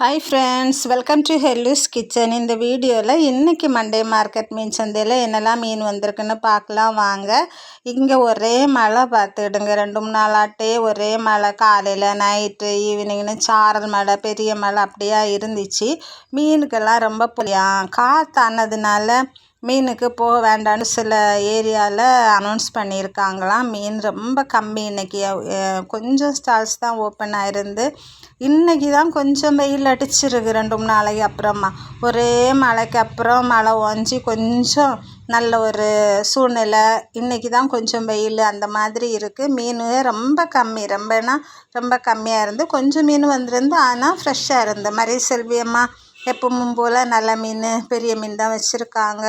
Hi friends welcome to hello's kitchen இந்த வீடியோவில் இன்றைக்கி மண்டே மார்க்கெட் மீன் சந்தையில் என்னெல்லாம் மீன் வந்திருக்குன்னு பார்க்கலாம். வாங்க இங்கே ஒரே மழை பார்த்துடுங்க. ரெண்டு மூணு நாளாட்டே ஒரே மழை. காலையில் நைட்டு ஈவினிங்னு சாரல் மழை பெரிய மழை அப்படியா இருந்துச்சு. மீனுக்கெல்லாம் ரொம்ப புழியாம் காற்று ஆனதுனால மீனுக்கு போக வேண்டாம்னு சில ஏரியாவில் அனௌன்ஸ் பண்ணியிருக்காங்களாம் மீன் ரொம்ப கம்மி இன்றைக்கி கொஞ்சம் ஸ்டால்ஸ் தான் ஓப்பன் ஆகிருந்து இன்றைக்கி தான் கொஞ்சம் வெயில் அடிச்சிருக்கு ரெண்டு மூணு நாளைக்கு அப்புறமா. ஒரே மழைக்கு அப்புறம் மழை ஓஞ்சி கொஞ்சம் நல்ல ஒரு சூழ்நிலை. இன்றைக்கி தான் கொஞ்சம் வெயில் அந்த மாதிரி இருக்குது மீன் ரொம்ப கம்மி. ரொம்பனா ரொம்ப கம்மியாக இருந்து கொஞ்சம் மீன் வந்திருந்து ஆனால் ஃப்ரெஷ்ஷாக இருந்து. மாதிரி செல்வியம்மா எப்பவும் போல் நல்ல மீன் பெரிய மீன் தான் வச்சுருக்காங்க.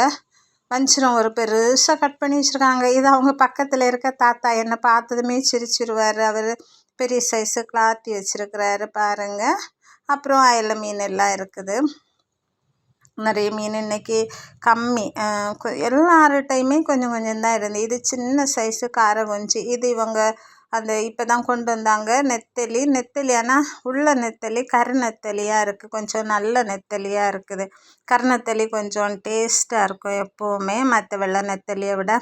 வஞ்சிரம் ஒரு பெருசாக கட் பண்ணி வச்சுருக்காங்க. இது அவங்க பக்கத்தில் இருக்க தாத்தா என்னை பார்த்ததுமே சிரிச்சிருவார். அவர் பெரிய சைஸு கிளாத்தி வச்சுருக்கிறாரு பாருங்கள் அப்புறம் அயல மீன் எல்லாம் இருக்குது. நிறைய மீன் இன்றைக்கி கம்மி. எல்லார்கிட்டையுமே கொஞ்சம் கொஞ்சம் தான் இருந்தது. இது சின்ன சைஸு காரை கொஞ்சி இது இவங்க அந்த இப்போ தான் கொண்டு வந்தாங்க. நெத்தலி நெத்தலி ஆனால் உள்ள நெத்தலி கரு நெத்தலியாக இருக்குது கொஞ்சம் நல்ல நெத்தலியாக இருக்குது. கரு நெத்தலி கொஞ்சம் டேஸ்ட்டாக இருக்கும் எப்போவுமே. மற்ற வெள்ளை நெத்தலியை விட.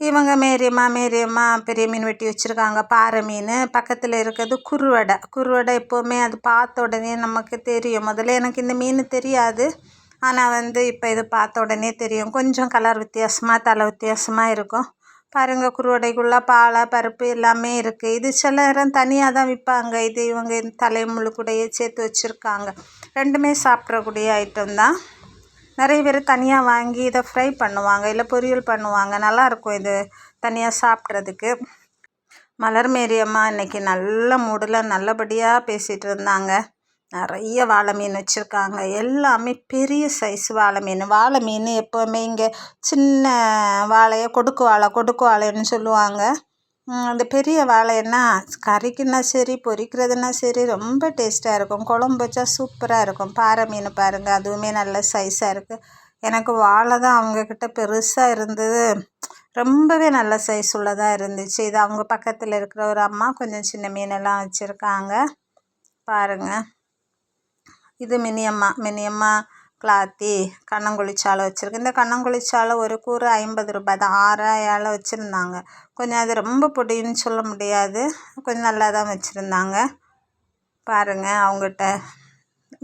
இவங்க மேரியம்மா மேரியம்மா பெரிய மீன் வெட்டி வச்சுருக்காங்க. பாறை மீன். பக்கத்தில் இருக்கிறது குருவடை. குருவடை எப்போவுமே அது பார்த்த உடனே நமக்கு தெரியும். முதல்ல எனக்கு இந்த மீன் தெரியாது. ஆனால் வந்து இப்போ இது பார்த்த உடனே தெரியும். கொஞ்சம் கலர் வித்தியாசமாக தலை வித்தியாசமாக இருக்கும். பாருங்கள் குருவடைக்குள்ளே பாலை பருப்பு எல்லாமே இருக்குது இது சில நேரம் தனியாக தான் விற்பாங்க இது இவங்க தலை கூடையே சேர்த்து வச்சுருக்காங்க. ரெண்டுமே சாப்பிட்றக்கூடிய ஐட்டம் தான். நிறைய பேர் தனியாக வாங்கி இதை ஃப்ரை பண்ணுவாங்க இல்லை பொரியல் பண்ணுவாங்க. நல்லாயிருக்கும் இது தனியாக சாப்பிட்றதுக்கு. மலர் மேரியம்மா இன்றைக்கி நல்ல மூடில் நல்லபடியாக பேசிகிட்டு இருந்தாங்க. நிறைய வாழை மீன் வச்சுருக்காங்க. எல்லாமே பெரிய சைஸ் வாழை மீன் வாழை மீன் எப்போவுமே இங்கே சின்ன வாழையை கொடுக்கு வாழை கொடுக்கு வாழைன்னு சொல்லுவாங்க. அந்த பெரிய வாழைன்னா கறிக்குன்னா சரி பொரிக்கிறதுனா சரி ரொம்ப டேஸ்ட்டாக இருக்கும். குழம்பு வச்சா சூப்பராக இருக்கும். பாறை மீன் பாருங்கள் அதுவுமே நல்ல சைஸாக இருக்குது எனக்கு வாழை தான் அவங்கக்கிட்ட பெருசாக இருந்தது. ரொம்பவே நல்ல சைஸ் உள்ளதாக இருந்துச்சு. இது அவங்க பக்கத்தில் இருக்கிற ஒரு அம்மா கொஞ்சம் சின்ன மீனெல்லாம் வச்சுருக்காங்க. பாருங்கள் இது மினியம்மா. மினியம்மா கிளாத்தி கண்ணங்குழி சாலை வச்சுருக்கு. இந்த கண்ணங்குழி சாலை ஒரு கூறு ஐம்பது ரூபாய் தான். ஆறா ஏழை வச்சுருந்தாங்க. கொஞ்சம் அது ரொம்ப பொடின்னு சொல்ல முடியாது. கொஞ்சம் நல்லா தான் வச்சுருந்தாங்க. பாருங்கள் அவங்ககிட்ட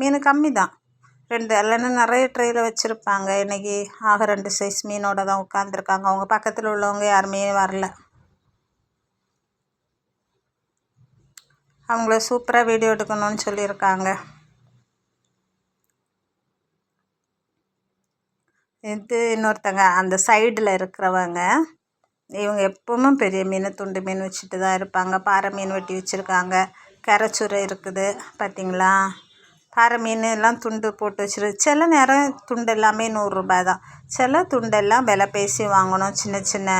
மீன் கம்மி தான். ரெண்டு இல்லைன்னா நிறைய ட்ரெயில் வச்சுருப்பாங்க. இன்றைக்கி ஆக ரெண்டு சைஸ் மீனோட தான் உட்காந்துருக்காங்க அவங்க பக்கத்தில் உள்ளவங்க யாருமே வரல. அவங்கள சூப்பராக வீடியோ எடுக்கணும்னு சொல்லியிருக்காங்க. இது இன்னொருத்தங்க அந்த சைடில் இருக்கிறவங்க இவங்க எப்பவும் பெரிய மீன் துண்டு மீன் வச்சுட்டு தான் இருப்பாங்க. பாறை மீன் வெட்டி வச்சுருக்காங்க. கரைச்சுரை இருக்குது பார்த்திங்களா பாறை மீன் எல்லாம் துண்டு போட்டு வச்சுரு சில நேரம் துண்டு எல்லாமே நூறுரூபா தான். சில துண்டெல்லாம் விலை பேசி வாங்கணும். சின்ன சின்ன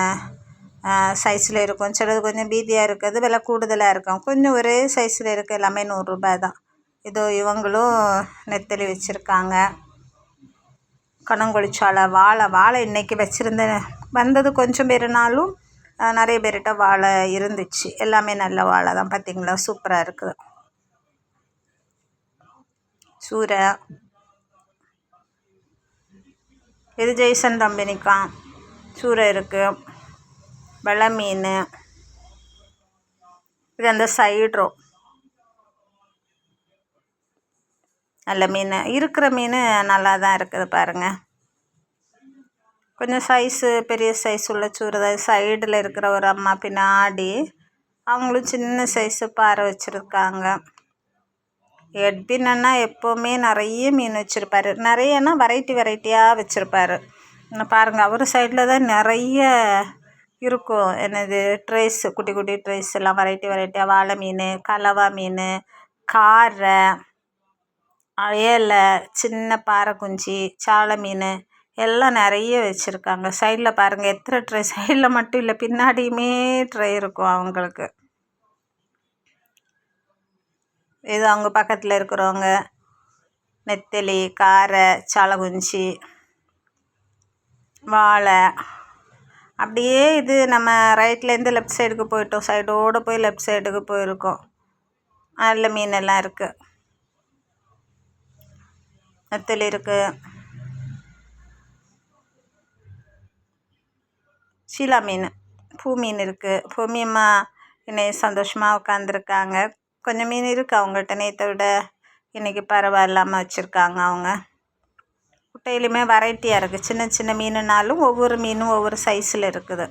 சைஸில் இருக்கும். சிலது கொஞ்சம் பீதியாக இருக்கிறது விலை கூடுதலாக இருக்கும். கொஞ்சம் ஒரே சைஸில் இருக்க எல்லாமே நூறுரூபா தான். இதோ இவங்களும் நெத்தலி வச்சுருக்காங்க. கணங்கொழிச்சாலை வாழை வாழை இன்றைக்கி வச்சுருந்தேன் வந்தது கொஞ்சம் பேருனாலும் நிறைய பேர்கிட்ட வாழை இருந்துச்சு. எல்லாமே நல்ல வாழை தான் பார்த்திங்களா சூப்பராக இருக்குது. சூரை இது ஜெய்சன் கம்பெனிக்கான் சூரை இருக்குது வெள்ளை மீன். இது அந்த சைட்ரோ. நல்ல மீன். இருக்கிற மீன் நல்லா தான் இருக்குது பாருங்கள் கொஞ்சம் சைஸு பெரிய சைஸ் உள்ள சூறு சைடில் இருக்கிற ஒரு அம்மா பின்னாடி அவங்களும் சின்ன சைஸு பாறை வச்சுருக்காங்க. எட்பின்னா எப்போவுமே நிறைய மீன் வச்சுருப்பாரு. நிறையனா வெரைட்டி வெரைட்டியாக வச்சுருப்பாரு. பாருங்கள் அவர் சைடில் தான் நிறைய இருக்கும். என்னது ட்ரேஸ் குட்டி குட்டி ட்ரேஸ் எல்லாம். வெரைட்டி வெரைட்டியாக வாழை மீன் கலவா மீன் காரை. அயலை சின்ன பாறை குஞ்சு சாலை மீன் எல்லாம் நிறைய வச்சுருக்காங்க. சைடில் பாருங்கள் எத்தனை ட்ரை சைடில் மட்டும் இல்லை பின்னாடியுமே ட்ரை இருக்கும் அவங்களுக்கு. இது அவங்க பக்கத்தில் இருக்கிறவங்க நெத்தலி காரை சாலகுஞ்சி வாழை. அப்படியே இது நம்ம ரைட்லேருந்து லெஃப்ட் சைடுக்கு போயிட்டோம். சைடோடு போய் லெஃப்ட் சைடுக்கு போயிருக்கோம். நல்ல மீனெல்லாம் இருக்குது நெத்தலி இருக்குது சீலா மீன் பூ மீன் இருக்குது பூமியம்மா இன்னைக்கு சந்தோஷமாக உட்காந்துருக்காங்க கொஞ்சம் மீன் இருக்குது அவங்கள்ட்ட நேற்றை விட இன்றைக்கி பரவாயில்லாமல் வச்சுருக்காங்க அவங்க. குட்டையிலுமே வெரைட்டியாக இருக்குது சின்ன சின்ன மீனுனாலும் ஒவ்வொரு மீனும் ஒவ்வொரு சைஸில் இருக்குது.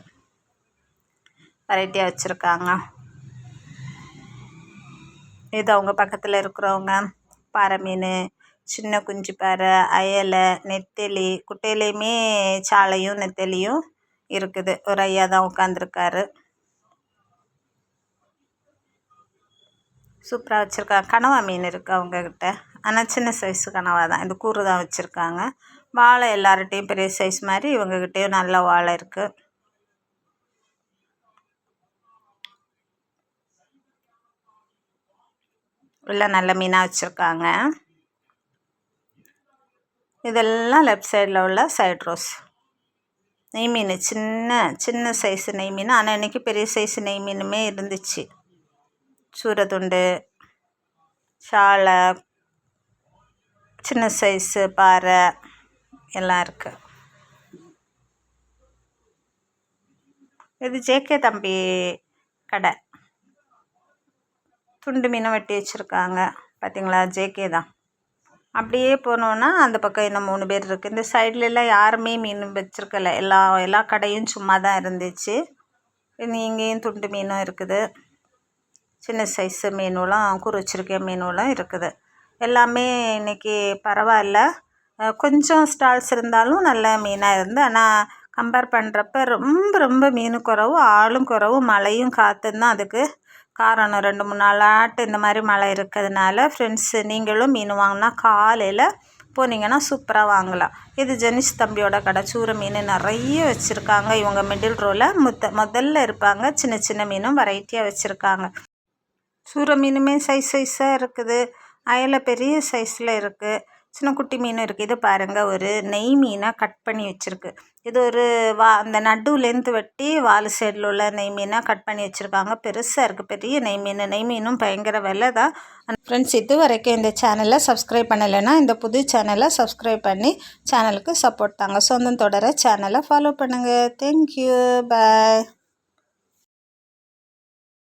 வெரைட்டியாக வச்சுருக்காங்க. இது அவங்க பக்கத்தில் இருக்கிறவங்க. பாறை மீன் சின்ன குஞ்சு பாறை அயலை நெத்தலி குட்டையிலையுமே சாலையும் நெத்தலியும் இருக்குது. ஒரு ஐயா தான் உட்காந்துருக்காரு சூப்பராக வச்சுருக்காங்க கனவா மீன் இருக்குது அவங்கக்கிட்ட ஆனால் சின்ன சைஸு கனவா தான். இந்த கூறு தான் வச்சுருக்காங்க. வாழை எல்லார்கிட்டையும் பெரிய சைஸ் மாதிரி இவங்கக்கிட்டேயும் நல்ல வாழை இருக்குது உள்ள நல்ல மீனாக வச்சுருக்காங்க. இதெல்லாம் லெஃப்ட் சைடில் உள்ள சைட் ரோஸ் நெய் மீன் சின்ன சின்ன சைஸு நெய் மீன் ஆனால் இன்றைக்கி பெரிய சைஸு நெய் மீனுமே இருந்துச்சு. சூரத்துண்டு சாலை சின்ன சைஸு பாறை எல்லாம் இருக்குது இது ஜேகே தம்பி கடை. துண்டு மீனும் வெட்டி வச்சுருக்காங்க. பார்த்தீங்களா ஜேகே தான். அப்படியே போனோன்னா அந்த பக்கம் இன்னும் மூணு பேர் இருக்குது இந்த சைட்லலாம் யாருமே மீன் வச்சுருக்கல. எல்லா எல்லா கடையும் சும்மா தான் இருந்துச்சு. இங்கேயும் துண்டு மீனும் இருக்குது. சின்ன சைஸு மீனுலாம் குறிச்சிருக்க மீனுலாம் இருக்குது. எல்லாமே இன்றைக்கி பரவாயில்ல. கொஞ்சம் ஸ்டால்ஸ் இருந்தாலும் நல்ல மீனாக இருந்து. ஆனால் கம்பேர் பண்ணுறப்ப ரொம்ப ரொம்ப மீன் குறவும் ஆளும் குறவும் மழையும் காற்றும் தான் அதுக்கு. காரணம் ரெண்டு மூணு நாளாட்டு இந்த மாதிரி மழை இருக்கிறதுனால ஃப்ரெண்ட்ஸு நீங்களும் மீன் வாங்கினா காலையில் போனீங்கன்னா சூப்பராக வாங்கலாம். இது ஜெனிஸ் தம்பியோட கடை. சூற மீன் நிறைய வச்சுருக்காங்க. இவங்க மிடில் ரோவில் முத்த முதல்ல இருப்பாங்க. சின்ன சின்ன மீனும் வெரைட்டியாக வச்சுருக்காங்க. சூற மீனுமே சைஸ் சைஸாக இருக்குது. அயலை பெரிய சைஸில் இருக்குது சின்ன குட்டி மீனும் இருக்குது இது பாருங்கள் ஒரு நெய் மீனை கட் பண்ணி வச்சுருக்கு. இது ஒரு வா அந்த நடுவுலேருந்து வெட்டி வால் சைடில் உள்ள நெய் மீனாக கட் பண்ணி வச்சுருக்காங்க. பெருசாக இருக்குது பெரிய நெய் மீன். நெய் மீனும் பயங்கர விலை தான். ஃப்ரெண்ட்ஸ் இது வரைக்கும் இந்த சேனலை சப்ஸ்கிரைப் பண்ணலைன்னா இந்த புது சேனலை சப்ஸ்கிரைப் பண்ணி சேனலுக்கு சப்போர்ட் தாங்க. சொந்தம் தொடர சேனலை ஃபாலோ பண்ணுங்கள் தேங்க்யூ பாய்